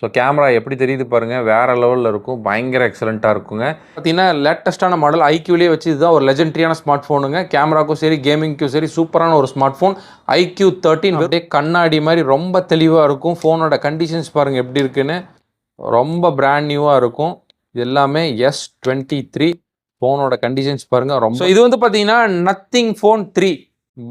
So camera எப்படி தெரியுது பாருங்கள் வேறு லெவலில் இருக்கும். பயங்கர எக்ஸலண்ட்டாக இருக்குங்க. பார்த்தீங்கன்னா லேட்டஸ்ட்டான மாடல் ஐக்யூலேயே வச்சு இதுதான் ஒரு லெஜெண்டரியான ஸ்மார்ட் ஃபோனுங்க கேமராக்கும் சரி கேமிங்க்கும் சரி சூப்பரான ஒரு ஸ்மார்ட் ஃபோன் ஐக்யூ தேர்ட்டின் அப்படியே கண்ணாடி மாதிரி ரொம்ப தெளிவாக இருக்கும். ஃபோனோட கண்டிஷன்ஸ் பாருங்கள் எப்படி இருக்குன்னு. ரொம்ப பிராண்ட் நியூவாக இருக்கும். இது எல்லாமே எஸ் டுவெண்ட்டி த்ரீ ஃபோனோட கண்டிஷன்ஸ் பாருங்கள் ரொம்ப இது வந்து பார்த்தீங்கன்னா நத்திங் ஃபோன் த்ரீ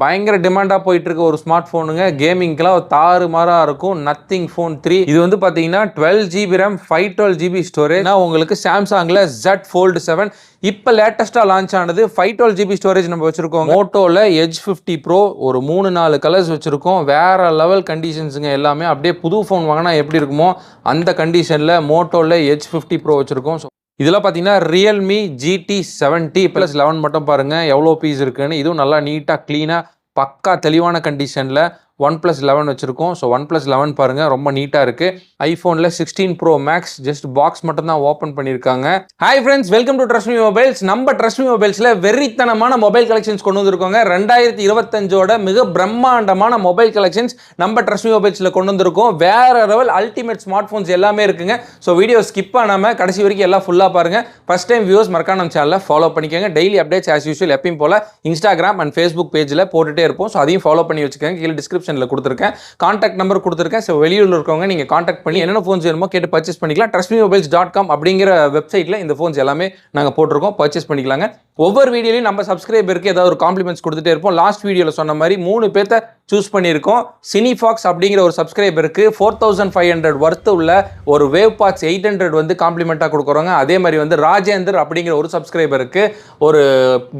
பயங்கர டிமாண்டாக போயிட்டு இருக்க ஒரு ஸ்மார்ட் ஃபோனுங்க கேமிங்க்கெலாம் தாறு மாறாக இருக்கும். நத்திங் ஃபோன் த்ரீ இது வந்து பார்த்தீங்கன்னா twelve GB RAM five twelve GB storage உங்களுக்கு சாம்சங்கில் ஜெட் ஃபோல்டு செவன் இப்போ லேட்டஸ்ட்டாக லான்ச் ஆனது ஃபைவ் டுவெல் ஜிபி ஸ்டோரேஜ் நம்ம வச்சுருக்கோம். மோட்டோவில் எஜ் ஃபிஃப்டி ப்ரோ ஒரு மூணு நாலு கலர்ஸ் வச்சுருக்கோம். வேறு லெவல் கண்டிஷன்ஸுங்க எல்லாமே. அப்படியே புது ஃபோன் வாங்கினா எப்படி இருக்குமோ அந்த கண்டிஷனில் மோட்டோவில் எஜ் ஃபிஃப்டி ப்ரோ வச்சுருக்கோம். ஸோ இதெல்லாம் பார்த்தீங்கன்னா Realme GT seventy plus eleven மட்டும் பாருங்கள் எவ்வளோ பீஸ் இருக்குன்னு. இதுவும் நல்லா நீட்டாக க்ளீனாக பக்கா தெளிவான கண்டிஷனில் ஒன் ப்ளஸ் லெவன் வச்சுருக்கோம். ஸோ ஒன் ப்ளஸ் லெவன் பாருங்கள் ரொம்ப நீட்டாக இருக்குது ஐஃபோனில் sixteen pro max just box மட்டும் தான் ஓப்பன் பண்ணியிருக்காங்க hi friends welcome to trust me mobiles நம்ம ட்ரஸ்மி மொபைல்ஸில் வெறித்தனமான மொபைல் கலெக்ஷன்ஸ் கொண்டு வந்திருக்கோங்க. ரெண்டாயிரத்தி இருபத்தஞ்சோட மிக பிரம்மாண்டமான மொபைல் கலெக்ஷன்ஸ் நம்ம ட்ரஸ்மி மொபைல்ஸில் கொண்டு வந்திருக்கோம். வேற லெவல் அல்டிமேட் ஸ்மார்ட் ஃபோன்ஸ் எல்லாமே இருக்குங்க. ஸோ வீடியோ ஸ்கிப் பண்ணாமல் கடைசி வரைக்கும் எல்லாம் ஃபுல்லாக பாருங்கள் ஃபஸ்ட் டைம் வியூஸ் மறக்காம நம்ம சேனலை ஃபாலோ பண்ணிக்கோங்க. டெய்லி அப்டேட்ஸ் ஆஸ் யூஸ்வல் எப்பயும் போல் இன்ஸ்டாகிராம் அண்ட் ஃபேஸ்புக் பேஜில் போட்டுகிட்டே இருப்போம். ஸோ அதையும் ஃபாலோ பண்ணி வச்சுக்கோங்க. கீழே டிஸ்கிரிப்ஷனில் கொடுத்துருக்கேன். கான்டாக்ட் நம்பர் கொடுத்துருக்கேன். ஸோ வெளியூரில் இருக்கவங்க நீங்கள் கான்டாக்ட் பண்ணி என்னென்ன ஃபோன்ஸ் வேணுமோ கேட்டு பர்ச்சேஸ் பண்ணிக்கலாம். ட்ரஸ்ட் மொபைல்ஸ் டாட் காம் அப்படிங்கிற வெப்சைட்டில் இந்த ஃபோன்ஸ் எல்லாமே நாங்கள் போட்டிருக்கோம். பர்ச்சேஸ் பண்ணிக்கலாங்க. ஒவ்வொரு வீடியோலையும் நம்ம சப்ஸ்கிரைபருக்கு ஏதாவது ஒரு காம்ப்ளிமெண்ட்ஸ் கொடுத்துட்டே இருப்போம். லாஸ்ட் வீடியோவில் சொன்ன மாதிரி மூணு பேர்த்த சூஸ் பண்ணியிருக்கோம். சினிஃபாக்ஸ் அப்படிங்கிற ஒரு சப்ஸ்கிரைபருக்கு four thousand five hundred worth உள்ள ஒரு வேவ் பாக்ஸ் எயிட் ஹண்ட்ரட் வந்து காம்ப்ளிமெண்ட்டாக கொடுக்குறோங்க அதே மாதிரி வந்து ராஜேந்தர் அப்படிங்கிற ஒரு சப்ஸ்கிரைபருக்கு ஒரு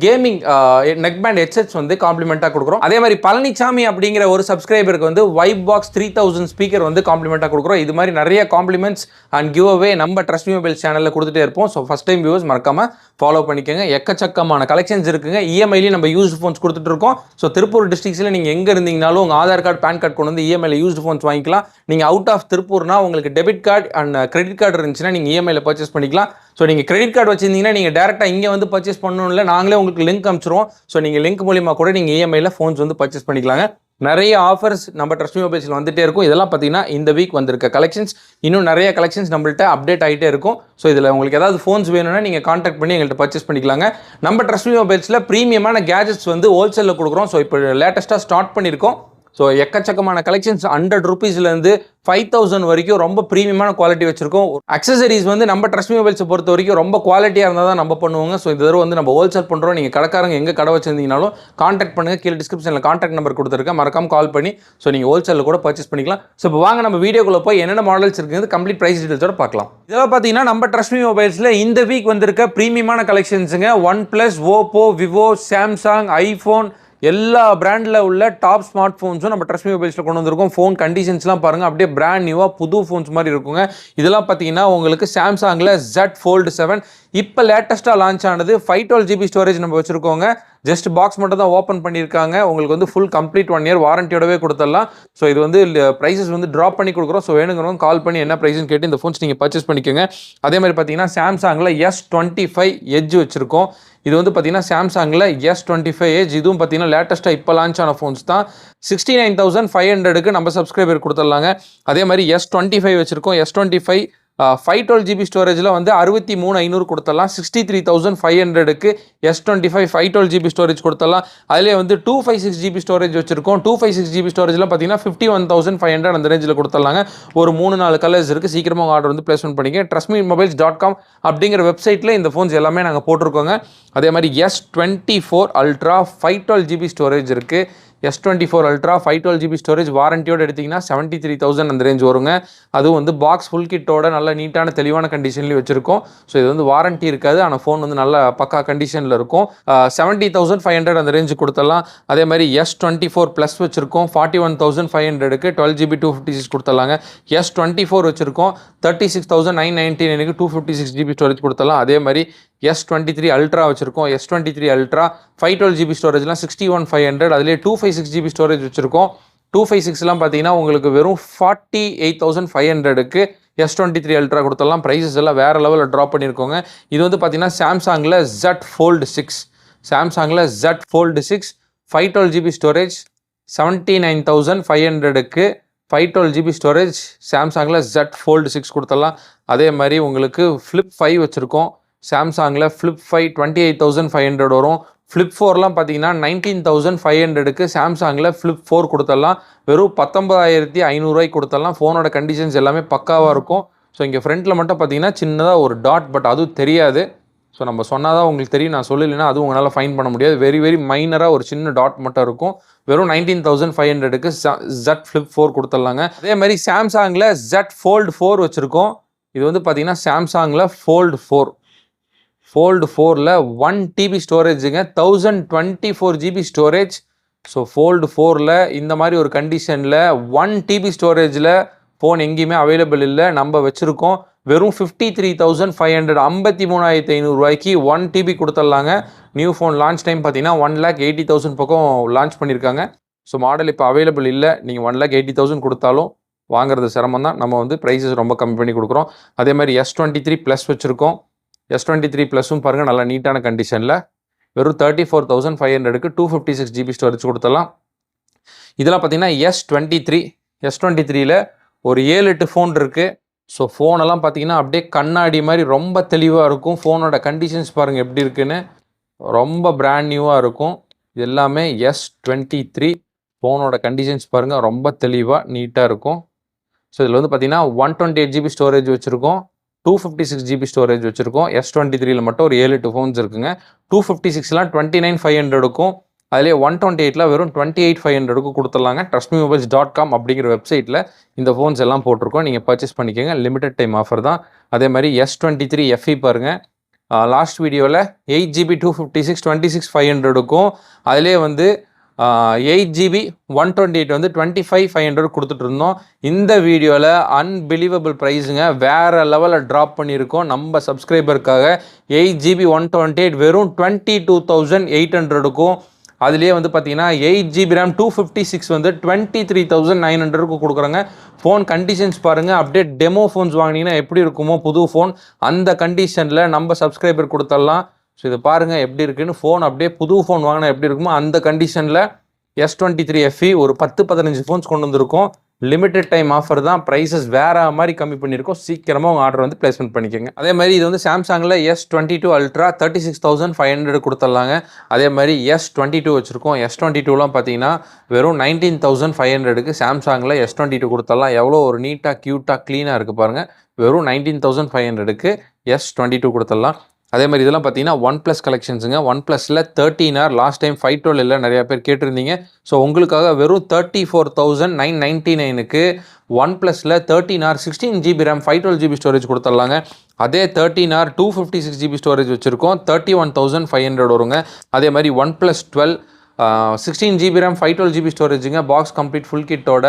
கேமிங் நெக் பேண்ட் ஹெட்செட்ஸ் வந்து காம்ப்ளிமெண்ட்டாக கொடுக்குறோம். அதே மாதிரி பழனிசாமி அப்படிங்கிற ஒரு சப்ஸ்கிரைபருக்கு வந்து vibe box three thousand speaker வந்து காம்ப்ளிமெண்ட்டாக கொடுக்குறோம். இது மாதிரி நிறைய காம்ப்ளிமெண்ட்ஸ் அண்ட் கிவ் அவே நம்ம ட்ரஸ்ட் மொபைல் சேனலில் கொடுத்துட்டே இருப்போம். ஸோ ஃபஸ்ட் டைம் வியூஸ் மறக்காம ஃபாலோ பண்ணிக்கோங்க. எக்கச்சக்கமான கலெக்ஷன்ஸ் இருக்குங்க. E இஎம்ஐலையும் நம்ம யூஸ் ஃபோன்ஸ் கொடுத்துட்டு இருக்கோம். ஸோ திருப்பூர் டிஸ்ட்ரிக்ஸில் நீங்கள் எங்கே இருந்தீங்கனாலும் உங்கள் ஆதார் கார்டு பேன் கார்டு கொண்டு வந்து இஎம்ஐயில் யூஸ்டு ஃபோன்ஸ் வாங்கிக்கலாம். நீங்கள் அவுட் ஆஃப் திருப்பூர்னா உங்களுக்கு debit card and credit card இருந்துச்சுன்னா நீங்கள் இஎம்ஐயில் பர்ச்சேஸ் பண்ணிக்கலாம். ஸோ நீங்கள் கிரெடிட் கார்டு வச்சிருந்தீங்கன்னா நீங்கள் டேரெக்டாக இங்கே வந்து பர்ச்சேஸ் பண்ணணும் இல்லை நாங்களே உங்களுக்கு லிங்க் அனுப்பிச்சிருவோம். ஸோ நீங்கள் லிங்க் மூலியமாக கூட நீங்கள் இஎம்ஐயில் ஃபோன்ஸ் வந்து பர்ச்சேஸ் பண்ணிக்கலாங்க. நிறைய ஆஃபர்ஸ் நம்ம ட்ரஸ்ட் மொபைல்ஸில் வந்துகிட்டே இருக்கும். இதெல்லாம் பார்த்தீங்கன்னா இந்த வீக் வந்திருக்க கலெக்ஷன்ஸ் இன்னும் நிறைய கலெக்ஷன்ஸ் நம்மள்ட்ட அப்டேட் ஆகிட்டே இருக்கும். ஸோ இதில் உங்களுக்கு ஏதாவது ஃபோன்ஸ் வேணும்னா நீங்கள் காண்டாக்ட் பண்ணி எங்கள்கிட்ட பர்ச்சேஸ் பண்ணிக்கலாங்க. நம்ம ட்ரஸ்ட் மொபைல்ஸில் ப்ரீமியமான கேஜெட்ஸ் வந்து ஹோல்சேலில் கொடுக்குறோம். ஸோ இப்போ லேட்டஸ்ட்டாக ஸ்டார்ட் பண்ணியிருக்கோம். ஸோ எக்கச்சக்கமான கலெக்ஷன்ஸ் ஹண்ட்ரட் ருபீஸ்லேருந்து ஃபைவ் தௌசண்ட் வரைக்கும் ரொம்ப ப்ரீமியமான குவாலிட்டி வச்சிருக்கோம். அக்சசரிஸ் வந்து நம்ம ட்ரஸ்ட் மொபைல்ஸை பொறுத்த வரைக்கும் ரொம்ப குவாலிட்டியாக இருந்தால் தான் நம்ம பண்ணுவோங்க. ஸோ இந்த தடவை வந்து நம்ம ஹோல்சேல் பண்ணுறோம் நீங்கள் கடைக்காரங்க எங்கே கடை வச்சிருந்தீங்கனாலும் காண்டாக்ட் பண்ணுங்கள் கீழே டிஸ்கிரிப்ஷனில் காண்டாக்ட் நம்பர் கொடுத்துருக்கேன். மறக்காம கால் பண்ணி ஸோ நீங்கள் ஹோல்சேலில் கூட பர்ச்சேஸ் பண்ணிக்கலாம். ஸோ இப்போ வாங்க நம்ம வீடியோக்குள்ளே போய் என்னென்ன மாடல்ஸ் இருக்குது கம்ப்ளீட் ப்ரைஸ் டீட்டெயில்ஸோட பார்க்கலாம். இதெல்லாம் பார்த்தீங்கன்னா நம்ம ட்ரஸ்ட் மொபைல்ஸில் இந்த வீக் வந்திருக்க ப்ரீமியமான கலெக்ஷன்ஸுங்க one plus Oppo Vivo Samsung iPhone எல்லா பிராண்டில் உள்ள டாப் ஸ்மார்ட் ஃபோன்ஸும் நம்ம ட்ரெஸ்மி மொபைல்ஸில் கொண்டு வந்திருக்கோம். ஃபோன் கண்டிஷன்ஸ்லாம் பாருங்கள் அப்படியே பிராண்ட் நியூவாக புது ஃபோன்ஸ் மாதிரி இருக்குங்க. இதெல்லாம் பார்த்தீங்கன்னா உங்களுக்கு சாம்சங்கில் ஜெட் ஃபோல்டு செவன் இப்போ லேட்டஸ்ட்டாக லான்ச் ஆனது ஃபைவ் டுவெல் ஜிபி ஸ்டோரேஜ் நம்ம வச்சுருக்கோங்க. ஜஸ்ட் பாக்ஸ் மட்டும் தான் ஓப்பன் பண்ணியிருக்காங்க. உங்களுக்கு வந்து ஃபுல் கம்ப்ளீட் ஒன் இயர் வாரண்டியோடவே கொடுத்துடலாம். ஸோ இது வந்து ப்ரைஸஸ் வந்து ட்ராப் பண்ணி கொடுக்குறோம். ஸோ வேணுங்கிறவங்க கால் பண்ணி என்ன ப்ரைஸ்னு கேட்டு இந்த ஃபோன்ஸ் நீங்கள் பர்ச்சேஸ் பண்ணிக்கோங்க. அதே மாதிரி பார்த்தீங்கன்னா சாம்சங்கில் எஸ் டுவெண்ட்டி ஃபைவ் எஜ் வச்சுருக்கோம். இது வந்து பார்த்தீங்கன்னா சாம்சங்கில் எஸ் டுவெண்ட்டி ஃபைவ் ஏஜ் இதுவும் பார்த்தீங்கன்னா லேட்டஸ்ட்டாக இப்போ லான்ச் ஆன ஃபோன்ஸ் தான். சிக்ஸ்டி நைன் தௌசண்ட் ஃபைவ் ஹண்ட்ரடுக்கு நம்ம சப்ஸ்கிரைபர் கொடுத்துடலாங்க. அதே மாதிரி எஸ் டுவெண்ட்டி ஃபைவ் வச்சுருக்கோம். S twenty five five twelve GB ஸ்டோரேஜில் வந்து அறுபத்தி மூணு ஐநூறு கொடுத்துடலாம் சிக்ஸ்டி த்ரீ தௌசண்ட் ஃபைவ் ஹண்ட்ரடுக்கு S twenty five five twelve GB storage கொடுத்துடலாம் அதிலே வந்து two five six GB storage வச்சிருக்கோம். டூ ஃபைவ் சிக்ஸ் ஜிபி ஸ்டோரேஜில் பார்த்தீங்கன்னா fifty one thousand five hundred அந்த ரேஞ்சில் கொடுத்துடலாங்க ஒரு மூணு நாலு கலர்ஸ் இருக்குது சீக்கிரமாக ஆர்டர் வந்து பிளேஸ்மெண்ட் பண்ணிக்க ட்ரஸ்மி மொபைல்ஸ் டாட் காம் அப்படிங்கிற வெப்சைட்டில் இந்த ஃபோன்ஸ் எல்லாமே நாங்கள் போட்டிருக்கோங்க. அதே மாதிரி S twenty four ultra five twelve GB storage இருக்குது S twenty four ultra five twelve GB storage வாரண்டியோடு எடுத்திங்கன்னா செவன்ட்டி த்ரீ தௌசண்ட் அந்த ரேஞ்ச் வருங்க. அதுவும் வந்து பாக்ஸ் ஃபுல் கிட்டோட நல்ல நீட்டான தெளிவான கண்டிஷன்லேயும் வச்சிருக்கோம். ஸோ இது வந்து வாரண்டி இருக்காது. ஆனால் ஃபோன் வந்து நல்ல பக்கா கண்டிஷனில் இருக்கும். செவன்ட்டி தௌசண்ட் ஃபைவ் ஹண்ட்ரட் அந்த ரேஞ்சு கொடுத்துடலாம். அதே மாதிரி எஸ் டுவெண்ட்டி ஃபோர் ப்ளஸ் வச்சிருக்கோம். ஃபார்ட்டி ஒன் தௌசண்ட் ஃபைவ் ஹண்ட்ரடுக்கு twelve GB two fifty six கொடுத்துடலாங்க. S twenty four வச்சிருக்கோம். Thirty six thousand nine ninety நைனுக்கு two fifty six GB storage கொடுத்தலாம் அதே மாதிரி எஸ் டுவெண்ட்டி த்ரீ அல்ட்ரா வச்சிருக்கோம். S twenty three ultra five twelve GB ஸ்டோரேஜ்லாம் sixty one five hundred அதிலே two five six GB storage வச்சுருக்கோம். Two five சிக்ஸ்லாம் பார்த்தீங்கன்னா உங்களுக்கு வெறும் ஃபார்ட்டி எயிட் தௌசண்ட் ஃபைவ் ஹண்ட்ரடுக்கு எஸ் டுவெண்ட்டி த்ரீ அல்ட்ரா கொடுத்தலாம் ப்ரைஸஸ் எல்லாம் வேறு லெவலில் ட்ராப் பண்ணியிருக்கோங்க இது வந்து பார்த்தீங்கன்னா சாம்சங்கில் ஜட் ஃபோல்டு சிக்ஸ் சாம்சங்கில் Z fold six five twelve GB storage seventy nine thousand five ஹண்ட்ரடுக்கு ஃபைவ் டுவெல் ஜிபி ஸ்டோரேஜ் சாம்சங்கில் ஜெட் ஃபோல்டு சிக்ஸ் கொடுத்தலாம் அதே மாதிரி உங்களுக்கு ஃப்ளிப் ஃபைவ் வச்சுருக்கோம். சாம்சங்கில் flip five twenty eight thousand five hundred வரும். ஃப்ளிப் ஃபோர்லாம் பார்த்தீங்கன்னா நைன்டீன் தௌசண்ட் ஃபைவ் ஹண்ட்ரடுக்கு சாம்சங்கில் ஃப்ளிப் ஃபோர் கொடுத்துடலாம் வெறும் பத்தொம்பதாயிரத்தி ஐநூறுரூவாய்க்கு கொடுத்துடலாம் ஃபோனோட கண்டிஷன்ஸ் எல்லாமே பக்காவாக இருக்கும். ஸோ இங்கே ஃப்ரண்ட்டில் மட்டும் பார்த்தீங்கன்னா சின்னதாக ஒரு டாட் பட் அதுவும் தெரியாது. ஸோ நம்ம சொன்னால் தான் உங்களுக்கு தெரியும். நான் சொல்லலைன்னா அதுவும் உங்களால் ஃபைன் பண்ண முடியாது. வெரி வெரி மைனராக ஒரு சின்ன டாட் மட்டும் இருக்கும். வெறும் நைன்டீன் தௌசண்ட் ஃபைவ் ஹண்ட்ரடுக்கு ஜட் ஃப்ளிப் ஃபோர் கொடுத்துடலாங்க அதே மாதிரி சாம்சங்கில் ஜட் ஃபோல்டு ஃபோர் வச்சுருக்கோம். இது வந்து பார்த்தீங்கன்னா சாம்சங்கில் ஃபோல்டு ஃபோர் ஃபோல்டு ஃபோரில் one TB ஸ்டோரேஜுங்க thousand twenty four GB storage so fold ஃபோரில் இந்த மாதிரி ஒரு கண்டிஷனில் ஒன் டிபி ஸ்டோரேஜில் ஃபோன் எங்கேயுமே அவைலபிள் இல்லை. நம்ம வச்சுருக்கோம் வெறும் fifty three thousand five hundred ஐம்பத்தி மூணாயிரத்தி ஐநூறுரூவாய்க்கு ஒன் டிபி கொடுத்துட்லாங்க. நியூ ஃபோன் லான்ச் டைம் பார்த்தீங்கன்னா ஒன் லேக் எயிட்டி தௌசண்ட் பக்கம் லான்ச் பண்ணியிருக்காங்க. ஸோ மாடல் இப்போ அவைலபிள் இல்லை. நீங்கள் ஒன் லேக் எயிட்டி தௌசண்ட் கொடுத்தாலும் வாங்குறது சிரமம் தான் நம்ம வந்து ப்ரைஸஸ் ரொம்ப கம்மி பண்ணி கொடுக்குறோம். அதே மாதிரி எஸ் டுவெண்ட்டி த்ரீ ப்ளஸ் வச்சுருக்கோம். எஸ் டுவெண்ட்டி த்ரீ ப்ளஸும் பாருங்கள் நல்லா நீட்டான கண்டிஷனில் வெறும் தேர்ட்டி ஃபோர் தௌசண்ட் ஃபைவ் ஹண்ட்ரடுக்கு two fifty six GB storage கொடுத்துடலாம். இதெல்லாம் பார்த்தீங்கன்னா S twenty three S twenty த்ரீல ஒரு ஏழு எட்டு ஃபோன் இருக்குது ஸோ ஃபோனெல்லாம் பார்த்தீங்கன்னா அப்படியே கண்ணாடி மாதிரி ரொம்ப தெளிவாக இருக்கும். ஃபோனோட கண்டிஷன்ஸ் பாருங்கள் எப்படி இருக்குன்னு. ரொம்ப பிராண்ட் நியூவாக இருக்கும். இது எல்லாமே எஸ் டுவெண்ட்டி த்ரீ ஃபோனோட கண்டிஷன்ஸ் பாருங்கள் ரொம்ப தெளிவாக நீட்டாக இருக்கும். ஸோ இதில் வந்து பார்த்தீங்கன்னா one twenty eight GB storage வச்சுருக்கோம். Two fifty six GB storage வச்சுருக்கோம். எஸ் டுவெண்ட்டி த்ரீல மட்டும் ஒரு ஏழு எட்டு ஃபோன்ஸ் இருக்குங்க. டூ ஃபிஃப்டி சிக்ஸ்லாம் டுவெண்ட்டி நைன் ஃபைவ் ஹண்ட்ரடுக்கும் அதிலே ஒன் டுவெண்ட்டி எயிட்டில் வெறும் டுவெண்ட்டி எயிட் ஃபைவ் ஹண்ட்ரடுக்கு கொடுத்துடலாங்க. ட்ரஸ்ட் மொபைல்ஸ் டாட் காம் அப்படிங்கிற வெப்சைட்டில் இந்த ஃபோன்ஸ் எல்லாம் போட்டிருக்கோம். நீங்கள் பர்ச்சேஸ் பண்ணிக்கோங்க. லிமிடெட் டைம் ஆஃபர் தான். அதே மாதிரி எஸ் டுவெண்ட்டி த்ரீ எஃப்இ பாருங்கள் லாஸ்ட் வீடியோவில் eight GB two fifty six twenty six five ஹண்ட்ரடுக்கும் அதிலே வந்து eight GB one twenty eight வந்து டுவெண்ட்டி ஃபைவ் ஃபைவ் ஹண்ட்ரட் கொடுத்துட்டு இருந்தோம் இந்த வீடியோவில் அன்பிலீவபிள் ப்ரைஸுங்க வேறு லெவலில் ட்ராப் பண்ணியிருக்கோம். நம்ம சப்ஸ்கிரைபருக்காக eight GB one twenty eight வெறும் டுவெண்ட்டி டூ தௌசண்ட் எயிட் ஹண்ட்ரடுக்கும் அதுலேயே வந்து பார்த்தீங்கன்னா eight GB RAM two fifty six வந்து டுவெண்ட்டி த்ரீ தௌசண்ட் நைன் ஹண்ட்ரடுக்கு கொடுக்குறாங்க. ஃபோன் கண்டிஷன்ஸ் பாருங்கள் அப்படியே டெமோ ஃபோன்ஸ் வாங்கினீங்கன்னா எப்படி இருக்குமோ புது ஃபோன் அந்த கண்டிஷனில் நம்ம சப்ஸ்கிரைபர் கொடுத்துடலாம் ஸோ இதை பாருங்கள் எப்படி இருக்குன்னு? ஃபோன் அப்படியே புது ஃபோன் வாங்கினா எப்படி இருக்குமோ அந்த கண்டிஷனில் எஸ் டுவெண்ட்டி த்ரீ எஃப்இ ஒரு பத்து பதினஞ்சு ஃபோன்ஸ் கொண்டு வந்திருக்கோம். லிமிடெட் டைம் ஆஃபர் தான். ப்ரைஸஸ் வேறு மாதிரி கம்மி பண்ணியிருக்கோம். சீக்கிரமாக உங்கள் ஆர்டர் வந்து பிளேஸ்மெண்ட் பண்ணிக்கோங்க. அதே மாதிரி இது வந்து சாம்சங்கில் S twenty two ultra thirty six thousand five hundred கொடுத்துட்லாங்க. அதே மாதிரி எஸ் டுவெண்ட்டி டூ வச்சுருக்கோம். எஸ் டுவெண்ட்டி டூலாம் பார்த்தீங்கன்னா வெறும் நைன்டீன் தௌசண்ட் ஃபைவ் ஹண்ட்ரடுக்கு சாம்சங்கில் எஸ் டுவெண்ட்டி டூ கொடுத்துடலாம். எவ்வளோ ஒரு நீட்டாக க்யூட்டாக க்ளீனாக இருக்குது பாருங்கள் வெறும் நைன்டீன் தௌசண்ட் ஃபைவ் ஹண்ட்ரடுக்கு எஸ் டுவெண்ட்டி டூ கொடுத்துடலாம். அதே மாதிரி இதெல்லாம் பார்த்தீங்கன்னா ஒன் ப்ளஸ் கலெக்ஷன்ஸுங்க ஒன் ப்ளஸில் thirteen R last time five twelve இல்லை நிறையா பேர் கேட்டிருந்தீங்க. ஸோ உங்களுக்காக வெறும் thirty four thousand nine ninety நைனுக்கு ஒன் ப்ளஸில் thirteen R sixteen GB RAM five twelve GB storage கொடுத்துட்லாங்க. அதே thirteen R two fifty six GB storage வச்சுருக்கோம். Thirty one thousand five hundred வருங்க. அதே மாதிரி one plus twelve sixteen GB RAM five twelve GB ஸ்டோரேஜுங்க box complete full கிட்டோட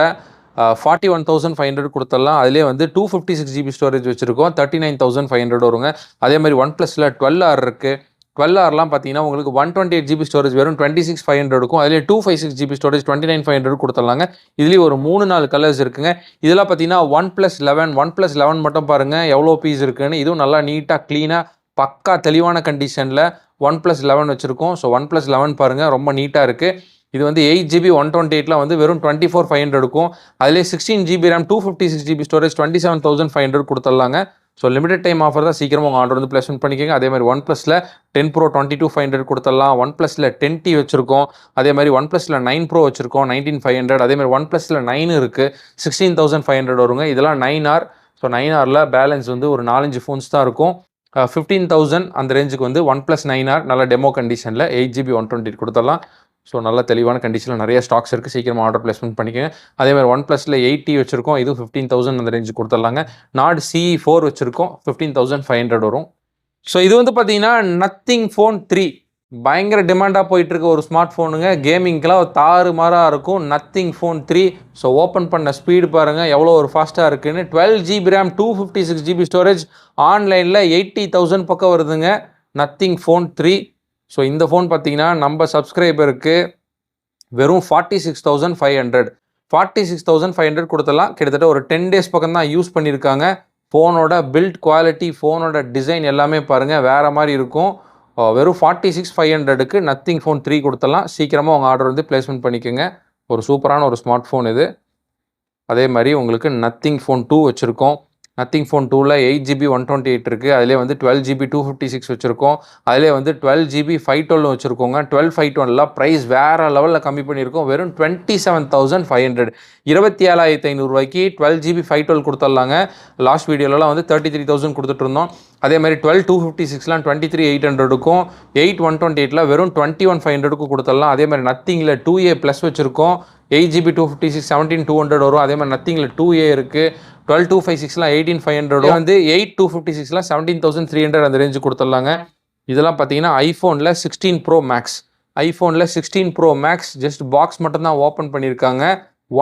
forty one thousand five hundred கொடுத்துடலாம் அதிலே வந்து two fifty six GB storage வச்சிருக்கோம். Thirty nine thousand five hundred வருங்க. அதே மாதிரி ஒன் ப்ளஸில் டுவெல் ஆர் இருக்குது டுவெல் ஆர்லாம் பார்த்தீங்கன்னா உங்களுக்கு one twenty eight GB storage வெறும் டுவெண்ட்டி சிக்ஸ் ஃபைவ் ஹண்ட்ரட் இருக்கும் அதிலே two five six GB storage twenty nine five hundred கொடுத்துடலாங்க இதுலேயே ஒரு மூணு நாலு கலர்ஸ் இருக்குங்க. இதெல்லாம் பார்த்தீங்கன்னா one plus eleven one plus eleven மட்டும் பாருங்கள் எவ்வளோ பீஸ் இருக்குன்னு. இதுவும் நல்லா நீட்டாக க்ளீனாக பக்கா தெளிவான கண்டிஷனில் ஒன் ப்ளஸ் லெவன் வச்சுருக்கோம். ஸோ ஒன் ப்ளஸ் லெவன் பாருங்கள் ரொம்ப நீட்டாக இருக்குது இது வந்து எயிட் ஜிபி ஒன் டுவெண்ட்டி எயிட்டில் வந்து வெறும் டுவெண்ட்டி ஃபோர் ஃபைவ் ஹண்ட்ரட் இருக்கும் அதிலே sixteen GB RAM two fifty six GB storage twenty seven thousand five hundred கொடுத்துடலாங்க. So limited time offer தான் சீக்கிரமாக உங்கள் ஆர்டர் வந்து பிளேஸ்மெண்ட் பண்ணிக்கோங்க. அதே மாதிரி ஒன் ப்ளஸில் ten pro twenty two five hundred கொடுத்துடலாம். ஒன் ப்ளஸில் டென் டி வச்சிருக்கோம். அதே மாதிரி ஒன் ப்ளஸில் நைன் ப்ரோ வச்சிருக்கோம் நைன்டீன் ஃபைவ் ஹண்ட்ரட் அதே மாதிரி ஒன் ப்ளஸில் நைன் இருக்குது சிக்ஸ்டீன் தௌசண்ட் ஃபைவ் ஹண்ட்ரட் வருங்க. இதெல்லாம் நைன் ஆர் ஸோ நைன் ஆரில் பேலன்ஸ் வந்து ஒரு நாலஞ்சு ஃபோன்ஸ் தான் இருக்கும். Uh, ஃபிஃப்டீன் தௌசண்ட் அந்த ரேஞ்சுக்கு வந்து ஒன் ப்ளஸ் நைன் ஆர் நல்ல டெமோ கண்டிஷனில் எயிட் ஜிபி ஒன் டுவெண்ட்டி கொடுத்துடலாம். ஸோ நல்ல தெளிவான கண்டிஷனில் நிறைய ஸ்டாக்ஸ் இருக்குது சீக்கிரமாக ஆர்டர் பிளேஸ்மெண்ட் பண்ணிக்கோங்க. அதே மாதிரி ஒன் ப்ளஸில் எயிட்டி வச்சிருக்கோம். இது ஃபிஃப்டீன் தௌசண்ட் அந்த ரேஞ்சு கொடுத்துடலாங்க. நாட் சி ஃபோர் வச்சுருக்கோம். ஃபிஃப்டீன் தௌசண்ட் ஃபைவ் ஹண்ட்ரட் வரும். ஸோ இது வந்து பார்த்தீங்கன்னா நத்திங் ஃபோன் த்ரீ பயங்கர டிமாண்டாக போயிட்டு இருக்க ஒரு ஸ்மார்ட் ஃபோனுங்க கேமிங்க்கெலாம் தாறு மாறாக இருக்கும். Nothing phone three so open பண்ண ஸ்பீடு பாருங்கள் எவ்வளோ ஒரு ஃபாஸ்ட்டாக இருக்குன்னு. Twelve GB RAM two fifty six GB storage ஆன்லைனில் எயிட்டி தௌசண்ட் பக்கம் வருதுங்க. நத்திங் ஃபோன் த்ரீ ஸோ இந்த ஃபோன் பார்த்தீங்கன்னா நம்ம சப்ஸ்கிரைபருக்கு வெறும் forty six thousand five hundred forty six thousand five hundred கொடுத்தலாம் கிட்டத்தட்ட ஒரு டென் டேஸ் பக்கம் தான் யூஸ் பண்ணியிருக்காங்க ஃபோனோட பில்ட் குவாலிட்டி ஃபோனோட டிசைன் எல்லாமே பாருங்கள் வேறு மாதிரி இருக்கும். வெறும் ஃபார்ட்டி சிக்ஸ் ஃபைவ் ஹண்ட்ரடுக்கு நத்திங் ஃபோன் த்ரீ கொடுத்தலாம் சீக்கிரமாக உங்கள் ஆர்டர் வந்து பிளேஸ்மெண்ட் பண்ணிக்கோங்க. ஒரு சூப்பரான ஒரு ஸ்மார்ட் ஃபோன் இது. அதே மாதிரி உங்களுக்கு நத்திங் ஃபோன் டூ வச்சுருக்கோம். நத்திங் ஃபோன் டூவில் eight GB one twenty eight இருக்குது அதிலே வந்து twelve GB two fifty six வச்சுருக்கோம். அதிலே வந்து டுவெல் ஜிபி ஃபைவ் டுவெல் வச்சுருக்கோங்க. டுவெல் ஃபைவ் டுவெல்லாம் ப்ரைஸ் வேறு லெவலில் கம்மி பண்ணியிருக்கோம். வெறும் twenty seven thousand five hundred இருபத்தி ஏழாயிரத்தி ஐநூறுரூவாய்க்கு டுவெல் ஜிபி ஃபைவ் டுவெல் கொடுத்துட்லாங்க லாஸ்ட் வீடியோலலாம் வந்து தேர்ட்டி த்ரீ தௌசண்ட் கொடுத்துட்ருந்தோம் அதே மாதிரி டுவெல் டூ ஃபிஃப்டி சிக்ஸ்லாம் twenty three eight ஹண்ட்ரடுக்கும் eight one twenty எயிட்டில் வெறும் டுவெண்ட்டி ஒன் ஃபைவ் ஹண்ட்ரடுக்கும் கொடுத்துடலாம் அதே மாதிரி நத்திங்கில் டூ ஏ ப்ளஸ் வச்சுருக்கோம். Eight GB two fifty six seventeen two hundred வரும். அதே மாதிரி நத்திங்கில் டூ ஏ இருக்குது டுவெல் டூ ஃபைவ் சிக்ஸ்லாம் எயிட்டீன் ஃபைவ் ஹண்ட்ரட் வந்து எயிட் டூ ஃபிஃப்டி சிக்ஸ்லாம் செவன்டீன் தௌசண்ட் த்ரீ ஹண்ட்ரட் அந்த ரேஞ்சு கொடுத்துடலாங்க. இதெல்லாம் பார்த்தீங்கன்னா ஐஃபோனில் sixteen bro Max ஐஃபோனில் sixteen Pro Max just box மட்டும் தான் ஓப்பன் பண்ணியிருக்காங்க.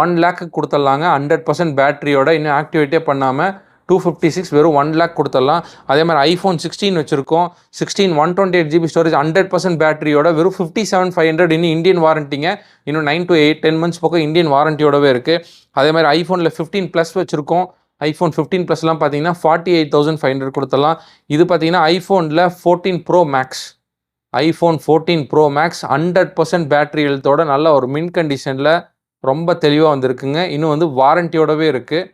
ஒன் லேக்கு கொடுத்துடலாங்க. ஹண்ட்ரட் பர்சன்ட் பேட்டரியோட இன்னும் ஆக்டிவேட்டே பண்ணாமல் டூ ஃபிஃப்டி சிக்ஸ் வெறும் ஒன் லேக் கொடுத்துடலாம் அதே மாதிரி ஐஃபோன் சிக்ஸ்டீன் வச்சிருக்கோம். Sixteen one twenty eight GB storage hundred percent பேட்டரியோட வெறும் ஃபிஃப்டி செவன் ஃபைவ் ஹண்ட்ரட் இன்னும் இந்தியன் வாரண்டிங்க இன்னும் nine to eight ten months பக்கம் இந்தியன் வாரண்டியோடவே இருக்குது அதே மாதிரி ஐஃபோனில் ஃபிஃப்டீன் ப்ளஸ் வச்சிருக்கோம். ஐஃபோன் ஃபிஃப்டீன் ப்ளஸ்லாம் பார்த்தீங்கன்னா forty eight thousand five hundred கொடுத்துடலாம் இது பார்த்தீங்கன்னா ஐஃபோனில் fourteen Pro Max iPhone fourteen Pro Max hundred percent battery ஹெல்த்தோட நல்ல ஒரு மின் கண்டிஷனில் ரொம்ப தெளிவாக வந்திருக்குங்க. இன்னும் வந்து வாரண்டியோடவே இருக்குது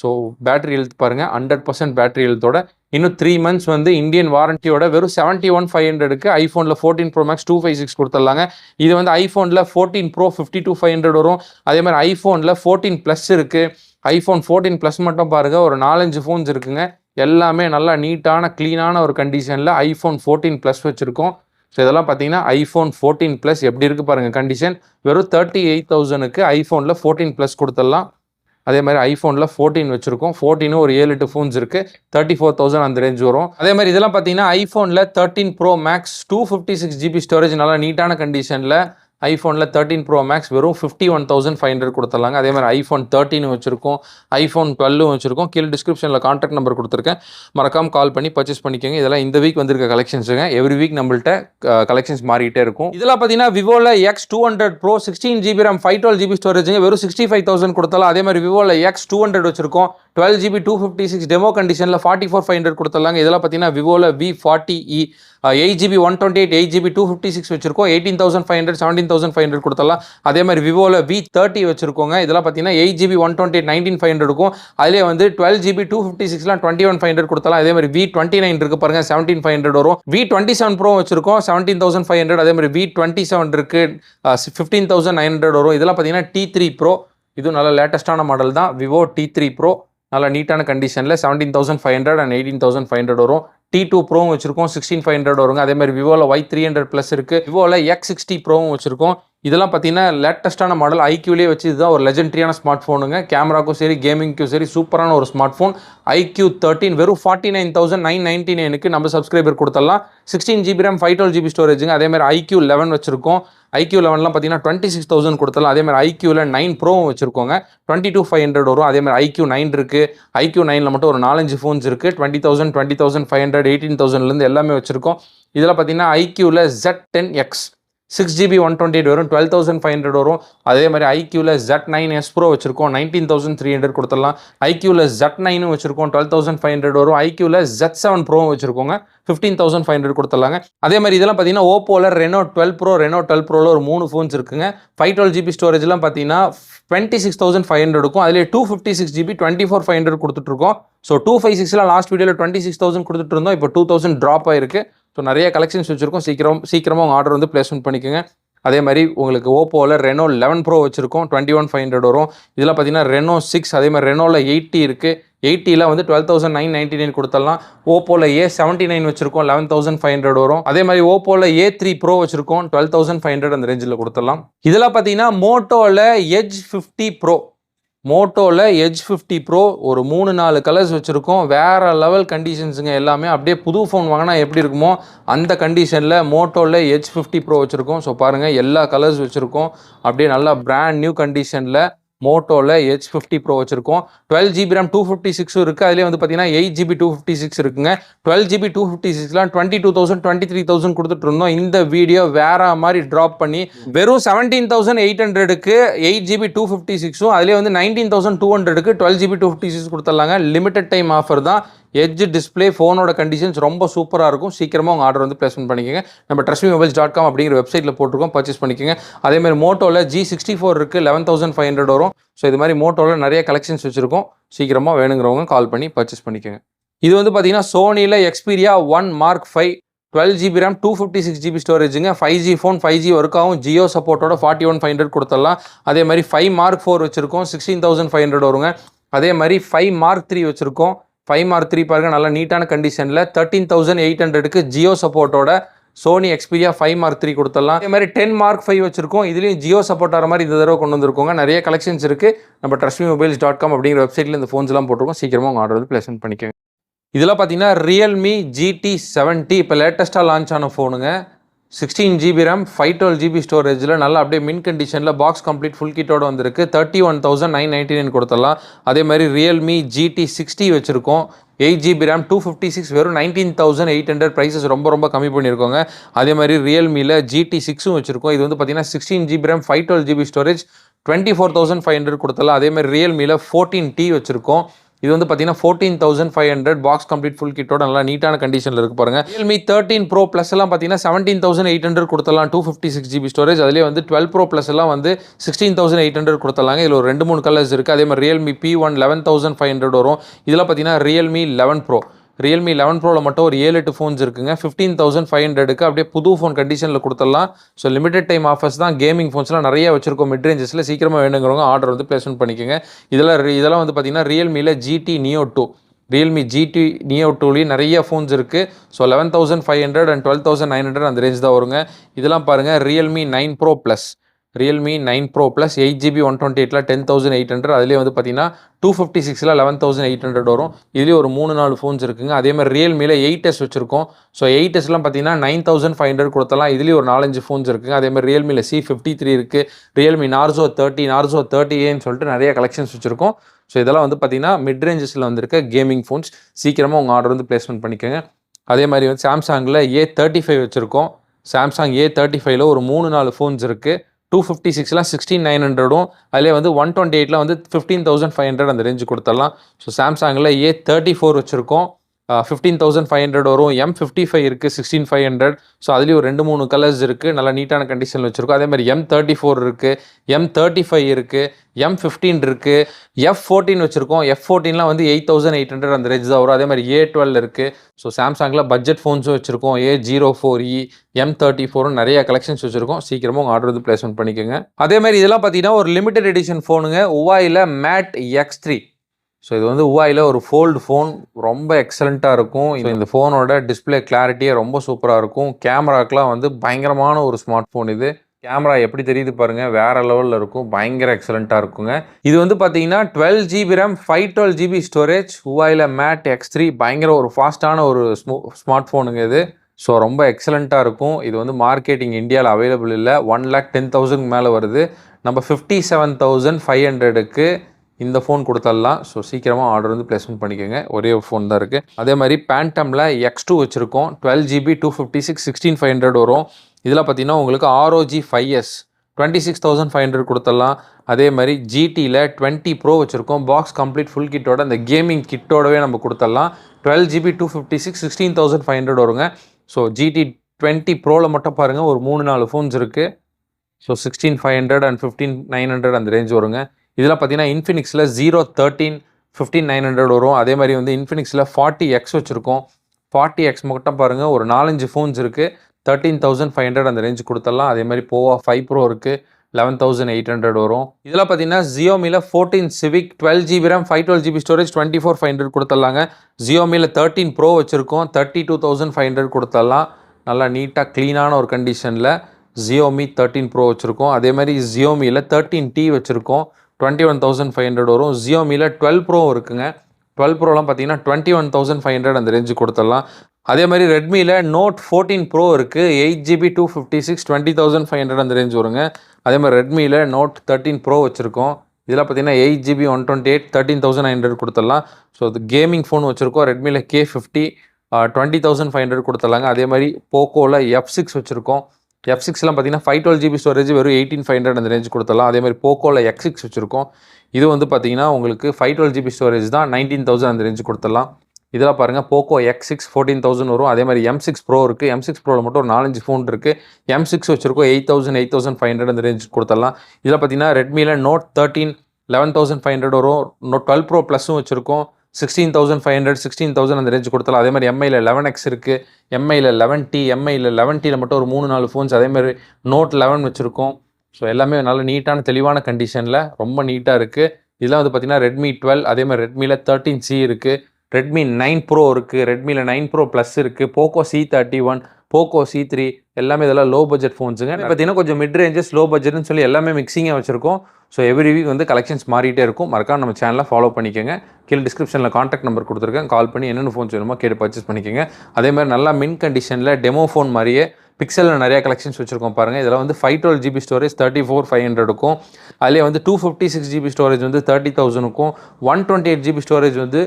ஸோ பேட்டரி ஹெல்த் பாருங்கள் ஹண்ட்ரட் பர்சன்ட் பேட்டரி ஹெல்த்தோட இன்னும் த்ரீ மந்த்ஸ் வந்து இந்தியன் வாரண்டியோட வெறும் செவன்ட்டி ஒன் ஃபைவ் ஹண்ட்ரடுக்கு ஐஃபோனில் fourteen Pro Max two five six கொடுத்துடலாங்க. இது வந்து ஐஃபோனில் fourteen Pro fifty two five hundred வரும். அதே மாதிரி ஐஃபோனில் ஃபோர்டீன் ப்ளஸ் இருக்குது ஐஃபோன் ஃபோர்டீன் ப்ளஸ் மட்டும் பாருங்கள் ஒரு நாலஞ்சு ஃபோன்ஸ் இருக்குங்க. எல்லாமே நல்லா நீட்டான க்ளீனான ஒரு கண்டிஷனில் ஐஃபோன் ஃபோர்டீன் ப்ளஸ் வச்சுருக்கோம். ஸோ இதெல்லாம் பார்த்தீங்கன்னா ஐஃபோன் ஃபோர்டீன் ப்ளஸ் எப்படி இருக்குது பாருங்கள் கண்டிஷன் வெறும் தேர்ட்டி எயிட் தௌசண்ட்க்கு ஐஃபோனில் ஃபோர்டீன் ப்ளஸ் கொடுத்துடலாம். அதே மாதிரி ஐஃபோனில் ஃபோர்டீன் வச்சுருக்கோம். ஃபோர்டீனும் ஒரு ஏழு எட்டு ஃபோன்ஸ் இருக்குது தேர்ட்டி ஃபோர் தௌசண்ட் அந்த ரேஞ்ச் வரும். அதே மாதிரி இதெல்லாம் பார்த்தீங்கன்னா ஐஃபோனில் thirteen Pro Max two fifty six GB storage நல்லா நீட்டான கண்டிஷனில் ஐஃபோனில் தேர்ட்டின் ப்ரோ மேக்ஸ் வெறும் fifty one thousand five hundred கொடுத்துடலாங்க. அதே மாதிரி ஐஃபோன் தேர்ட்டின் வச்சிருக்கோம். ஐஃபோன் டுவெல்லும் வச்சிருக்கோம். கீழே டிஸ்கிரிப்ஷனில் காண்டாக்ட் நம்பர் கொடுத்துருக்கேன். மறக்காமல் கால் பண்ணி பர்ச்சேஸ் பண்ணிக்கோங்க. இதெல்லாம் இந்த வீக் வந்திருக்க கலெக்ஷன்ஸுங்க எவ்ரி வீக் நம்மள்ட்ட கலெக்ஷன்ஸ் மாறிட்டே இருக்கும். இதெல்லாம் பார்த்தீங்கன்னா விவோவில் X two hundred Pro sixteen GB RAM five twelve GB ஸ்டோரேஜுங்க வெறும் சிக்ஸ்டி ஃபைவ் தௌசண்ட் கொடுத்தாலும் அதே மாதிரி விவோவில் எக்ஸ் டூ ஹண்ட்ரட் வச்சிருக்கோம். Twelve GB two fifty six demo கண்டிஷனில் ஃபார்ட்டி ஃபோர் ஃபைவ் ஹண்ட்ரட் கொடுத்துடலாங்க. இதெல்லாம் பார்த்தீங்கன்னா விவோவில் V forty E eight GB one twenty eight eight GB two fifty six வச்சிருக்கோம். Eighteen thousand five hundred seventeen thousand five hundred கொடுத்தலாம் அதே மாதிரி விவோவில் V thirty வச்சிருக்கோங்க. இதெல்லாம் பார்த்தீங்கன்னா eight GB one twenty eight nineteen five hundred இருக்கும் அதிலே வந்து டுவெல் ஜிபி டூ ஃபிஃப்டி சிக்ஸ்லாம் டுவெண்ட்டி ஒன் ஃபைவ் ஹண்ட்ரட் கொடுத்தலாம் அதே மாதிரி வி டுவெண்ட்டி நைன் இருக்கு பாருங்க செவன்டீன் ஃபைவ் ஹண்ட்ரட் வரும். வி டுவெண்ட்டி செவன் ப்ரோ வச்சிருக்கோம் செவன்டீன் தௌசண்ட் ஃபைவ் ஹண்ட்ரட் அதே மாதிரி வி டுவெண்ட்டி செவன் இருக்கு ஃபிஃப்டீன் தௌசண்ட் நைன் ஹண்ட்ரட் வரும். இதெல்லாம் பார்த்தீங்கன்னா டி த்ரீ ப்ரோ இதுவும் நல்ல லேட்டஸ்டான மாடல் தான். விவோ டி த்ரீ ப்ரோ நல்லா நீட்டான கண்டிஷனில் seventeen thousand five hundred and eighteen thousand five hundred வரும். டி டூ ப்ரோவும் வச்சிருக்கோம் சிக்ஸ்டீன் ஃபைவ் ஹண்ட்ரட் வருங்க. அதே மாதிரி விவோவில் ஒய் த்ரீ ஹண்ட்ரட் ப்ளஸ் இருக்குது விவோவில் எக்ஸ் சிக்ஸ்டி ப்ரோவும் வச்சிருக்கோம். இதெல்லாம் பார்த்தீங்கன்னா லேட்டஸ்ட்டான மாடல் ஐக்யூலேயே வச்சு இதுதான் ஒரு லெஜெண்ட்ரியான ஸ்மார்ட் ஃபோனுங்க கேமராக்கும் சரி கேமிங்க்கும் சரி சூப்பரான ஒரு ஸ்மார்ட் ஃபோன் ஐக்யூ தேர்ட்டின் வெறும் forty nine thousand nine ninety நைனுக்கு நம்ம சப்ஸ்கிரைபர் கொடுத்துடலாம் sixteen GB RAM five twelve GB ஸ்டோரேஜுங்க அதே மாதிரி ஐக்யூ லெவன் வச்சிருக்கோம். ஐக்யூ லெவன்லாம் பார்த்தீங்கன்னா டுவெண்ட்டி சிக்ஸ் தௌசண்ட் கொடுத்தலாம் அதே மாதிரி ஐக்யூவில் நைன் ப்ரோவும் வச்சிருக்கோங்க. டுவெண்ட்டி டூ ஃபைவ் ஹண்ட்ரட் வரும் அதே மாதிரி ஐக்யூ நைன் இருக்குது ஐக்யூ நைனில் மட்டும் ஒரு நாலஞ்சு ஃபோன்ஸ் இருக்குது twenty thousand twenty thousand five hundred eighteen தௌசண்ட்லேருந்து எல்லாமே வச்சிருக்கோம். இதில் பார்த்தீங்கன்னா ஐக்யூவில் Z ten X six GB one twenty eight வரும் டுவெல் தௌசண்ட் ஃபைவ் ஹண்ட்ரட் வரும். அதே மாதிரி ஐக்யூவில் ஜட் நைன் எஸ் ப்ரோ வச்சிருக்கோம் நைன்டீன் தௌசண்ட் த்ரீ ஹண்ட்ரட் கொடுத்துடலாம். ஐக்யூவில் ஜெட் நைனும் வச்சிருக்கோம் டுவெல் தௌசண்ட் ஃபைவ் ஹண்ட்ரட் வரும். ஐக்யூவில் ஜெட் செவன் ப்ரோவும் வச்சிருக்கோங்க ஃபிஃப்டீன் தௌசண்ட் ஃபைவ் ஹண்ட்ரட் கொடுத்துடலாங்க. அதே மாதிரி இதெல்லாம் பார்த்தீங்கன்னா ஓப்போவில் Reno twelve Pro Reno twelve ப்ரோவில் ஒரு மூணு ஃபோன்ஸ் இருக்குங்க. ஃபைவ் டுவெல் ஜிபி ஸ்டோரேஜ்லாம் பார்த்தீங்கன்னா twenty six thousand five hundred இருக்கும் அதிலே two fifty six GB twenty four five hundred கொடுத்துட்ருக்கோம் ஸோ டூ ஃபைவ் சிக்ஸில் லாஸ்ட் வீடியோவில் டுவெண்ட்டி சிக்ஸ் தௌசண்ட் கொடுத்துட்டு இருந்தோம். இப்போ டூ தௌசண்ட் ட்ராப் ஆயிருக்கு. ஸோ நிறைய கலெக்ஷன்ஸ் வச்சுருக்கோம். சீக்கிரம் சீக்கிரமாக உங்கள் ஆர்டர் வந்து பிளேஸ்மெண்ட் பண்ணிக்கோங்க. அதே மாதிரி உங்களுக்கு ஓப்போவில் ரெனோ லெவன் ப்ரோ வச்சுருக்கோம். டுவெண்ட்டி ஒன் ஃபைவ் ஹண்ட்ரட் வரும். இதில் பார்த்தீங்கன்னா ரெனோ சிக்ஸ் அதே மாதிரி ரெனோவில் எயிட்டி இருக்குது எயிட்டியில் வந்து twelve thousand nine ninety nine கொடுத்துடலாம். ஓப்போவில் ஏ செவன்ட்டி நைன் வச்சிருக்கோம். லெவன் தௌசண்ட் ஃபைவ் ஹண்ட்ரட் வரும். அதே மாதிரி ஓப்போவில் ஏ த்ரீ ப்ரோ வச்சிருக்கோம். டுவெல் தௌசண்ட் ஃபைவ் ஹண்ட்ரட் அந்த ரேஞ்சில் கொடுத்துடலாம். இதெல்லாம் பார்த்தீங்கன்னா மோட்டோவில் எஜ் ஃபிஃப்டி ப்ரோ மோட்டோவில் எஜ் ஃபிஃப்டி ப்ரோ ஒரு மூணு நாலு கலர்ஸ் வச்சுருக்கோம். வேறு லெவல் கண்டிஷன்ஸுங்க எல்லாமே அப்படியே புது ஃபோன் வாங்கினா எப்படி இருக்குமோ அந்த கண்டிஷனில் மோட்டோவில் எஜ் ஃபிஃப்டி ப்ரோ வச்சுருக்கோம். ஸோ பாருங்கள் எல்லா கலர்ஸ் வச்சுருக்கோம். அப்படியே நல்லா பிராண்ட் நியூ கண்டிஷனில் மோட்டோவில் எச் ஃபிஃப்டி ப்ரோ வச்சிருக்கோம். Twelve GB RAM two fifty சிக்ஸும் இருக்குது அதிலே வந்து பார்த்தீங்கன்னா eight GB two fifty six இருக்குங்க. Twelve GB two fifty சிக்ஸ்லாம் twenty two thousand twenty three thousand கொடுத்துட்டு இருந்தோம் இந்த வீடியோ வேற மாதிரி ட்ராப் பண்ணி வெறும் செவன்டீன் தௌசண்ட் எயிட் ஹண்ட்ரடுக்கு எயிட் ஜிபி டூ ஃபிஃப்டி சிக்ஸும் அதிலே வந்து நைன்டீன் தௌசண்ட் டூ ஹண்ட்ரடுக்கு twelve GB two fifty six கொடுத்துடலாங்க. Limited time offer தான். எட்ஜ் டிஸ்பிளே ஃபோனோட கண்டிஷன்ஸ் ரொம்ப சூப்பராக இருக்கும். சீக்கிரமாக உங்கள் ஆர்டர் வந்து பிளேஸ்மெண்ட் பண்ணிக்கோங்க. நம்ம ட்ரஸ்மி மொபைல்ஸ் டாட் காம் அப்படிங்கிற வெப்சைட்டில் போட்டிருக்கோம். பர்ச்சேஸ் பண்ணிக்கோங்க. அதேமாதிரி மோட்டோவில் ஜி சிக்ஸ்டி ஃபோர் இருக்குது லெவன் தௌசண்ட் ஃபைவ் ஹண்ட்ரட் வரும். ஸோ இது மாதிரி மோட்டோவில் நிறைய கலெக்ஷன்ஸ் வச்சுருக்கோம். சீக்கிரமாக வேணுங்கிறவங்க கால் பண்ணி பர்ச்சேஸ் பண்ணிக்கோங்க. இது வந்து பார்த்தீங்கன்னா சோனியில் Xperia one Mark five twelve GB RAM two fifty six GB ஸ்டோரேஜுங்க five G phone five G work ஆகும் ஜியோ சப்போர்ட்டோட ஃபார்ட்டி ஒன் ஃபைவ் ஹண்ட்ரட் கொடுத்துடலாம். அதே மாதிரி ஃபைவ் மார்க் ஃபோர் வச்சுருக்கோம். சிக்ஸ்டீன் தௌசண்ட் ஃபைவ் ஹண்ட்ரட் வருங்க. அதே மாதிரி ஃபைவ் மார்க் த்ரீ வச்சுருக்கோம். ஃபைவ் மார்க் த்ரீ பாருங்க நல்லா நீட்டான கண்டிஷனில் தேர்ட்டீன் தௌசண்ட் எயிட் ஹண்ட்ரடுக்கு ஜியோ சப்போர்ட்டோட Sony Xperia five Mark three கொடுத்துடலாம். அதே மாதிரி டென் மார்க் ஃபைவ் வச்சிருக்கோம். இதுலேயும் ஜியோ சப்போர்ட் ஆகிற மாதிரி இந்த தடவை கொண்டு வந்திருக்கோங்க. நிறைய கலெக்ஷன்ஸ் இருக்குது நம்ம ட்ரஸ்மி மொபைல்ஸ் டாட் காம் அப்படிங்கிற வெப்சைட்டில் இந்த ஃபோன்ஸ்லாம் போட்டிருக்கோம். சீக்கிரமாக உங்கள் ஆர்டர் வந்து பிளேஸ்மெண்ட் பண்ணிக்கோங்க. இதெல்லாம் பார்த்தீங்கன்னா ரியல்மி ஜிடி செவன்ட்டி இப்போ லேட்டஸ்ட்டாக லான்ச் ஆன ஃபோனுங்க sixteen GB RAM five twelve GB ஸ்டோரேஜில் நல்லா அப்படியே மின் கண்டிஷனில் பாக்ஸ் கம்ப்ளீட் ஃபுல் கிட்டோட வந்திருக்கு. Thirty one thousand nine ninety nine கொடுத்துடலாம். அதே மாதிரி ரியல்மி ஜிடி சிக்ஸ்டி வச்சுருக்கோம். Eight GB RAM two fifty six வெறும் nineteen thousand eight hundred prices ரொம்ப ரொம்ப கம்மி பண்ணியிருக்கோங்க. அதே மாதிரி ரியல்மியில் ஜிடி சிக்ஸும் வச்சுருக்கோம். இது வந்து பார்த்தீங்கன்னா sixteen GB RAM five twelve GB storage twenty four thousand five hundred கொடுத்தலாம் அதே மாதிரி ரியல்மியில் ஃபோர்டீன் டி வச்சுருக்கோம். இது வந்து பார்த்தீங்கன்னா fourteen thousand five hundred box complete full கிட்டோட நல்லா நீட்டான கண்டிஷனில் இருக்கு பாருங்க. ரியல்மி தேர்ட்டின் ப்ரோ ப்ளஸ் எல்லாம் பார்த்தீங்கன்னா seventeen thousand eight hundred கொடுத்தலாம் two fifty six GB storage அதிலே வந்து டுவெல் ப்ரோ ப்ளஸ் எல்லாம் வந்து சிக்ஸ்டீன் தௌசண்ட் எயிட் ஹண்ட்ரட் கொடுத்தலாங்க இதில் ஒரு ரெண்டு மூணு கலர்ஸ் இருக்குது அதே மாதிரி Realme P one eleven thousand five hundred வரும். இதெல்லாம் பார்த்தீங்கன்னா Realme eleven Pro Realme eleven ப்ரோவில் மட்டும் ஒரு ஏழு எட்டு ஃபோன்ஸ் இருக்குங்க. ஃபிஃப்டீன் தௌசண்ட் ஃபைவ் ஹண்ட்ரடுக்கு அப்படியே புது ஃபோன் கண்டிஷனில் கொடுத்துடலாம். ஸோ லிமிடெட் டைம் ஆஃபர்ஸ் தான் கேமிங் ஃபோன்ஸ்லாம் நிறைய வச்சிருக்கோம். மிட் ரேஞ்சஸில் சீக்கிரமாக வேணுங்கிறவங்க ஆர்டர் வந்து பிளேஸ்மெண்ட் பண்ணிக்கோங்க. இதெல்லாம் இதெல்லாம் வந்து பார்த்தீங்கன்னா ரியல்மியில் GT Neo two Realme GT Neo டூலேயும் நிறைய ஃபோன்ஸ் இருக்குது so eleven thousand five hundred and twelve thousand nine hundred அந்த ரேஞ்ச் தான் வருங்க. இதெல்லாம் பாருங்கள் Realme nine Pro Plus Realme nine Pro Plus eight GB one twenty எயிட்டில் டென் தௌசண்ட் எயிட் ஹண்ட்ரட் அதிலே வந்து பார்த்தீங்கன்னா டூ ஃபிஃப்டி சிக்ஸில் லெவன் தௌசண்ட் எயிட் ஹண்ட்ரட் வரும். இதுலேயே ஒரு மூணு நாலு ஃபோன்ஸ் இருக்குங்க. அதே மாதிரி ரியல்மியில் எயிட் எஸ் வச்சிருக்கோம். ஸோ எயிட் எஸ்லாம் பார்த்தீங்கன்னா நைன் தௌசண்ட் ஃபைவ் ஹண்ட்ரட் கொடுத்தலாம். இதுலேயே ஒரு நாலஞ்சு ஃபோன்ஸ் இருக்குங்க. அதே மாதிரி ரியல்மியில் சி ஃபிஃப்டி த்ரீ இருக்குது Realme Narzo thirty Narzo thirty ஏன்னு சொல்லிட்டு நிறைய கலெக்ஷன்ஸ் வச்சிருக்கோம். ஸோ இதெல்லாம் வந்து பார்த்தீங்கன்னா மிட் ரேஞ்சஸில் வந்திருக்க கேமிங் ஃபோன்ஸ் சீக்கிரமாக உங்கள் ஆர்டர் வந்து பிளேஸ்மெண்ட் பண்ணிக்கோங்க. அதே மாதிரி வந்து சாம்சங்கில் ஏ தேர்ட்டி ஃபைவ் வச்சுருக்கோம். சாம்சங் ஏ தேர்ட்டி ஃபைவ்ல ஒரு மூணு நாலு ஃபோன்ஸ் இருக்குது டூ ஃபிஃப்டி சிக்ஸ்லாம் சிக்ஸ்டீன் நைன் ஹண்ட்ரடும் அதிலே வந்து ஒன் டுவெண்ட்டி எயிட்டில் வந்து ஃபிஃப்டீன் தௌசண்ட் ஃபைவ் ஹண்ட்ரட் அந்த ரேஞ்சு கொடுத்துடலாம். ஸோ சாம்சங்கில் ஏ தேர்ட்டி ஃபோர் வச்சுருக்கோம். ஃபிஃப்டீன் தௌசண்ட் ஃபைவ் ஹண்ட்ரட் வரும். எம் ஃபிஃப்டி ஃபைவ் இருக்குது சிக்ஸ்டீன் ஃபைவ் ஹண்ட்ரட் ஸோ அதுலேயும் ஒரு ரெண்டு மூணு கலர்ஸ் இருக்குது நல்லா நீட்டான கண்டிஷனில் வச்சுருக்கோம். அதே மாதிரி எம் தேர்ட்டி ஃபோர் இருக்குது எம் தேர்ட்டி ஃபைவ் இருக்குது எம் ஃபிஃப்டீன் இருக்குது எஃப் ஃபோர்டீன் வச்சுருக்கோம் எஃப் ஃபோர்டீன்லாம் வந்து எயிட் தௌசண்ட் எயிட் ஹண்ட்ரட் அந்த ரேஞ்ச் தான் வரும். அதே மாதிரி ஏ டுவெல் இருக்குது ஸோ சாம்சங்கில் பட்ஜெட் ஃபோன்ஸும் வச்சுருக்கோம். A zero four E M thirty ஃபோரும் நிறைய கலெக்ஷன்ஸ் வச்சுருக்கோம். சீக்கிரமாக உங்கள் ஆர்டர் வந்து பிளேஸ்மெண்ட் பண்ணிக்கோங்க. அதே மாதிரி இதெல்லாம் பார்த்தீங்கன்னா ஒரு லிமிடெட் எடிஷன் ஃபோனுங்க உவாயில் மேட் எக்ஸ் த்ரீ ஸோ இது வந்து உவாயில் ஒரு ஃபோல்டு ஃபோன் ரொம்ப எக்ஸலண்ட்டாக இருக்கும். இது இந்த ஃபோனோட டிஸ்ப்ளே கிளாரிட்டியே ரொம்ப சூப்பராக இருக்கும். கேமராக்கெலாம் வந்து பயங்கரமான ஒரு ஸ்மார்ட் ஃபோன் இது. கேமரா எப்படி தெரியுது பாருங்க? வேற லெவலில் இருக்கும். பயங்கர எக்ஸலண்ட்டாக இருக்குங்க. இது வந்து பார்த்தீங்கன்னா twelve GB RAM five twelve GB storage உவாயில் mat X three பயங்கர ஒரு ஃபாஸ்ட்டான ஒரு ஸ்மோ ஸ்மார்ட் ஃபோனுங்க இது. ஸோ ரொம்ப எக்ஸலண்ட்டாக இருக்கும். இது வந்து மார்க்கெட்டிங் இந்தியாவில் அவைலபிள் இல்லை. ஒன் லேக் டென் தௌசண்ட் மேலே வருது. நம்ம ஃபிஃப்டி செவன் தௌசண்ட் ஃபைவ் ஹண்ட்ரடுக்கு இந்த ஃபோன் கொடுத்துடலாம் ஸோ சீக்கிரமாக ஆர்டர் வந்து பிளேஸ்மெண்ட் பண்ணிக்கோங்க. ஒரே ஃபோன் தான் இருக்குது அதே மாதிரி பேண்டமில் எக்ஸ் டூ வச்சுருக்கோம். Twelve GB two fifty six sixteen five hundred வரும். இதில் பார்த்தீங்கன்னா உங்களுக்கு ROG five S twenty six thousand five hundred கொடுத்துடலாம் அதே மாதிரி ஜிடியில் டுவெண்ட்டி ப்ரோ வச்சுருக்கோம். பாக்ஸ் கம்ப்ளீட் ஃபுல் கிட்டோட அந்த கேமிங் கிட்டோடவே நம்ம கொடுத்துடலாம் twelve GB two fifty six sixteen thousand five hundred வருங்க. ஸோ ஜிடி டுவெண்ட்டி ப்ரோவில் மட்டும் பாருங்கள் ஒரு மூணு நாலு ஃபோன்ஸ் இருக்குது so sixteen five hundred and fifteen nine hundred அந்த ரேஞ்ச் வருங்க. இதெல்லாம் பார்த்தீங்கன்னா இன்ஃபினிக்ஸில் zero thirteen fifteen nine hundred வரும். அதே மாதிரி வந்து இன்ஃபினிக்ஸில் ஃபார்ட்டி எக்ஸ் வச்சுருக்கோம். ஃபார்ட்டி எக்ஸ் மட்டும் பாருங்கள் ஒரு நாலஞ்சு ஃபோன்ஸ் இருக்குது தேர்ட்டீன் தௌசண்ட் ஃபைவ் ஹண்ட்ரட் அந்த ரேஞ்ச் கொடுத்துடலாம். அதே மாதிரி போவா ஃபைவ் ப்ரோ இருக்குது லெவன் தௌசண்ட் எயிட் ஹண்ட்ரட் வரும். இதெல்லாம் பார்த்தீங்கன்னா ஜியோமியில் fourteen Civi twelve GB RAM five twelve GB storage twenty four five hundred கொடுத்துடலாங்க. ஜியோமியில் தேர்ட்டின் ப்ரோ வச்சுருக்கோம். Thirty two thousand five hundred கொடுத்துடலாம். நல்லா நீட்டாக க்ளீனான ஒரு கண்டிஷனில் ஜியோமி தேர்ட்டீன் ப்ரோ வச்சுருக்கோம். அதே மாதிரி ஜியோமியில் தேர்ட்டீன் டி வச்சுருக்கோம். Twenty one thousand five hundred வரும் ஜியோமியில் டுவெல் ப்ரோ இருக்குங்க. டுவெல் ப்ரோலாம் பார்த்தீங்கன்னா twenty one thousand five hundred அந்த ரேஞ்சு கொடுத்துடலாம். அதே மாதிரி ரெட்மியில் நோட் ஃபோர்டீன் ப்ரோ இருக்குது eight GB two fifty six twenty thousand five hundred அந்த ரேஞ்ச் வருங்க. அதே மாதிரி ரெட்மியில் நோட் தேர்ட்டின் ப்ரோ வச்சுருக்கோம். இதில் பார்த்தீங்கன்னா eight GB one twenty eight thirteen thousand nine hundred கொடுத்துடலாம். ஸோ அது கேமிங் ஃபோன் வச்சுருக்கோம். ரெட்மியில் K fifty twenty thousand five hundred கொடுத்துடலாங்க. அதே மாதிரி போக்கோவில் எஃப் சிக்ஸ் வச்சுருக்கோம். எஃப் சிக்ஸ்லாம் பார்த்தீங்கன்னா ஃபைவ் டுவெல் ஜிபி ஸ்டோரேஜ் வெறும் எயிட்டீன் ஃபைவ் ஹண்ட்ரட் அந்த ரேஞ்ச் கொடுத்துடலாம். அதே மாதிரி போக்கோவில் எக்ஸ் சிக்ஸ் வச்சுருக்கோம். இது வந்து பார்த்தீங்கன்னா உங்களுக்கு ஃபைவ் டுவெல் ஜிபி ஸ்டோரேஜ் தான் நைன்டீன் தௌசண்ட் அந்த ரேஞ்ச் கொடுத்துடலாம். இதெல்லாம் பாருங்கள் Poco X six fourteen thousand வரும். அதே மாதிரி எம் சிக்ஸ் ப்ரோ இருக்குது எம் சிக்ஸ் ப்ரோவில் மட்டும் ஒரு நாலஞ்சு ஃபோன் இருக்குது எம் சிக்ஸ் வச்சிருக்கோம் eight thousand eight thousand five hundred அந்த ரேஞ்ச் கொடுத்துடலாம். இதில் பார்த்தீங்கன்னா ரெட்மியில் note thirteen eleven thousand five hundred வரும். நோட் டுவெல் ப்ரோ ப்ளஸும் வச்சுருக்கோம். Sixteen thousand five hundred sixteen thousand அந்த ரேஞ்ச் கொடுத்தலாம் அதே மாதிரி எம்ஐயில் லெவன் எக்ஸ் இருக்குது எம்ஐயில் லெவன் டி எம்ஐயில் லெவன் டியில் மட்டும் ஒரு மூணு நாலு ஃபோன்ஸ் அதே மாதிரி நோட் லெவன் வச்சுருக்கோம். ஸோ எல்லாமே நல்ல நீட்டான தெளிவான கண்டிஷனில் ரொம்ப நீட்டாக இருக்குது இதெல்லாம் வந்து பார்த்தீங்கன்னா ரெட்மி டுவெல் அதே மாதிரி ரெட்மியில் தேர்ட்டின் சி இருக்குது ரெட்மி நைன் ப்ரோ இருக்குது ரெட்மியில் நைன் ப்ரோ ப்ளஸ் இருக்குது Poco C thirty one Poco C three எல்லாமே இதெல்லாம் லோ பட்ஜெட் ஃபோன்ஸுங்க பார்த்தீங்கன்னா கொஞ்சம் மிட் ரேஞ்சஸ் லோ பட்ஜெட்னு சொல்லி எல்லாமே மிக்சிங்காக வச்சுருக்கோம். ஸோ எவ்ரி வீக் வந்து கலெக்ஷன்ஸ் மாறிட்டே இருக்கும். மறக்காம நம்ம சேனலை ஃபாலோ பண்ணிக்கோங்க. கீழே டிஸ்கிரிப்ஷனில் காண்டாக்ட் நம்பர் கொடுத்துருக்கேன். கால் பண்ணி என்னென்ன ஃபோன்ஸ் வேணுமோ கேட்டு பர்ச்சேஸ் பண்ணிக்கோங்க. அதே மாதிரி நல்லா மின் கண்டிஷனில் டெமோ ஃபோன் மாதிரியே பிக்சலில் நிறைய கலெக்ஷன்ஸ் வச்சுருக்கோம் பாருங்கள் இதில் வந்து five twelve GB storage thirty four five ஹண்ட்ரடுக்கும் அதிலே வந்து two fifty six GB storage வந்து thirty தௌசண்ட்க்கும் one twenty eight GB storage வந்து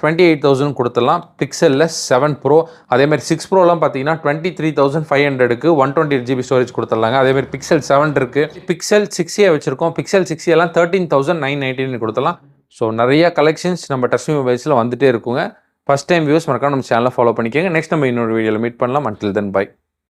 டுவெண்ட்டி எயிட் தௌசண்ட் கொடுத்துடலாம். பிக்சலில் செவன் ப்ரோ அதேமாதிரி சிக்ஸ் ப்ரோலாம் பார்த்தீங்கன்னா டுவெண்ட்டி த்ரீ தௌசண்ட் ஃபைவ் ஹண்ட்ரடுக்கு one twenty eight GB storage கொடுத்துடலாங்க. அதேமாதிரி பிக்சல் செவன் இருக்குது பிக்சல் சிக்ஸே வச்சுருக்கோம். பிக்சல் சிக்ஸ் எல்லாம் தேர்ட்டீன் தௌசண்ட் நைன் நைன்டீன் கொடுத்துடலாம். ஸோ நிறைய கலெக்ஷன்ஸ் நம்ம டஸ்மி மொபைல்ஸில் வந்துட்டே இருக்குங்க. ஃபஸ்ட் டைம் வியூஸ் மறக்காம நம்ம சேனலை ஃபாலோ பண்ணிக்கோங்க. நெக்ஸ்ட் நம்ம இன்னொரு வீடியோவில் மீட் பண்ணலாம். Until then by